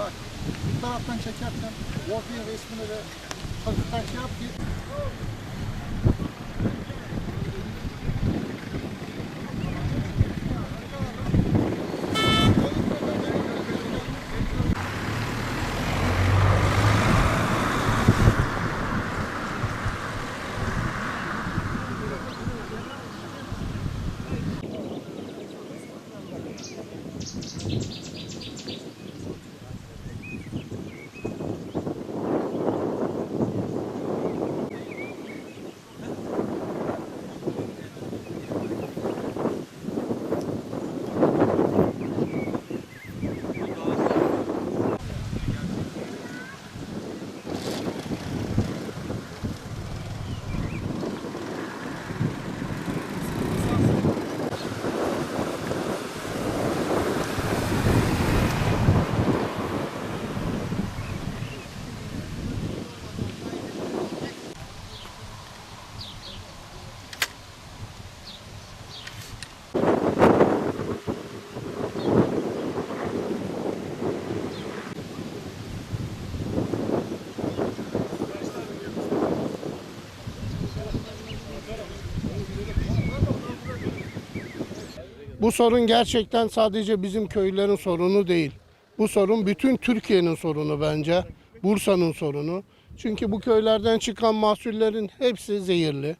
Bak bir taraftan çekerken Warp'in resmini de hafiften şey yap ki Bu sorun gerçekten sadece bizim köylerin sorunu değil. Bu sorun bütün Türkiye'nin sorunu bence. Bursa'nın sorunu. Çünkü bu köylerden çıkan mahsullerin hepsi zehirli.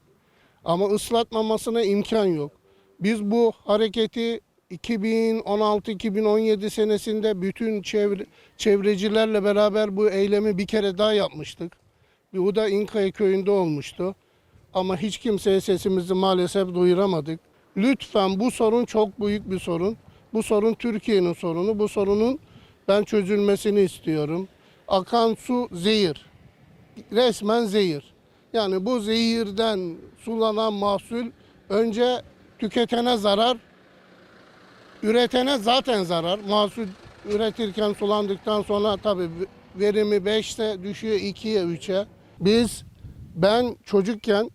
Ama ıslatmamasına imkan yok. Biz bu hareketi 2016-2017 senesinde bütün çevre, çevrecilerle beraber bu eylemi bir kere daha yapmıştık. Bu da İnkaya köyünde olmuştu. Ama hiç kimseye sesimizi maalesef duyuramadık. Lütfen bu sorun çok büyük bir sorun. Bu sorun Türkiye'nin sorunu. Bu sorunun ben çözülmesini istiyorum. Akan su zehir. Resmen zehir. Yani bu zehirden sulanan mahsul önce tüketene zarar, üretene zaten zarar. Mahsul üretirken sulandıktan sonra tabii verimi 5'te düşüyor 2'ye 3'e. Biz ben çocukken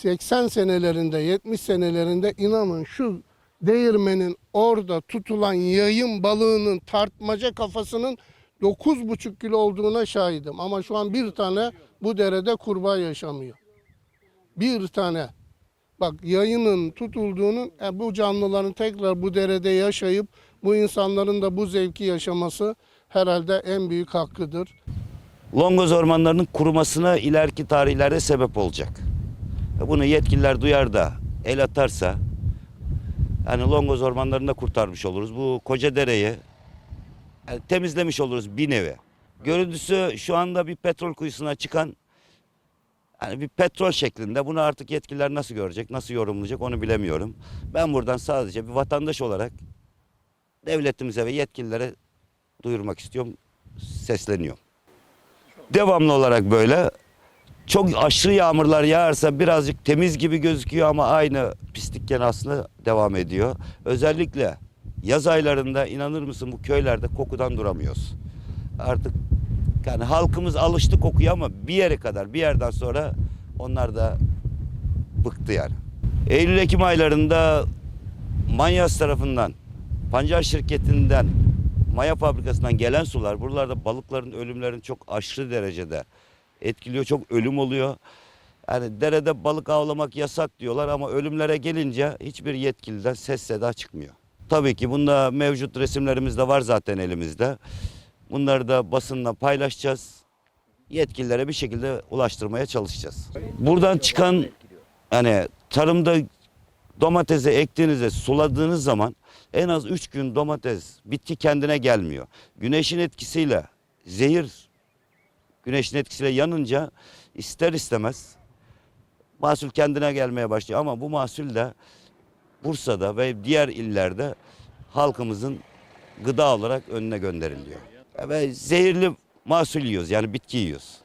80 senelerinde 70 senelerinde inanın şu değirmenin orada tutulan yayın balığının tartmaca kafasının 9,5 kilo olduğuna şahidim. Ama şu an bir tane bu derede kurbağa yaşamıyor. Bir tane. Bak yayının tutulduğunun e, bu canlıların tekrar bu derede yaşayıp bu insanların da bu zevki yaşaması herhalde en büyük hakkıdır. Longoz ormanlarının kurumasına ileriki tarihlerde sebep olacak. Ve Bunu yetkililer duyar da el atarsa yani Longoz ormanlarını da kurtarmış oluruz. Bu koca dereyi yani temizlemiş oluruz bir nevi. Görüntüsü şu anda bir petrol kuyusuna çıkan yani bir petrol şeklinde. Bunu artık yetkililer nasıl görecek, nasıl yorumlayacak onu bilemiyorum. Ben buradan sadece bir vatandaş olarak devletimize ve yetkililere duyurmak istiyorum, sesleniyorum devamlı olarak böyle. Çok aşırı yağmurlar yağarsa birazcık temiz gibi gözüküyor ama aynı pislikken aslında devam ediyor. Özellikle yaz aylarında inanır mısın bu köylerde kokudan duramıyoruz. Artık yani halkımız alıştı kokuya ama bir yere kadar bir yerden sonra onlar da bıktı yani. Eylül-Ekim aylarında Manyas tarafından pancar şirketinden maya fabrikasından gelen sular buralarda balıkların ölümlerini çok aşırı derecede etkiliyor. Çok ölüm oluyor. Yani derede balık avlamak yasak diyorlar ama ölümlere gelince hiçbir yetkiliden ses seda çıkmıyor. Tabii ki bunda mevcut resimlerimiz de var zaten elimizde. Bunları da basınla paylaşacağız. Yetkililere bir şekilde ulaştırmaya çalışacağız. Buradan çıkan hani tarımda domatese ektiğinizde suladığınız zaman en az 3 gün domates bitki kendine gelmiyor. Güneşin etkisiyle zehir güneşin etkisiyle yanınca ister istemez mahsul kendine gelmeye başlıyor. Ama bu mahsul de Bursa'da ve diğer illerde halkımızın gıda olarak önüne gönderiliyor. Ve zehirli mahsul yiyoruz yani bitki yiyoruz.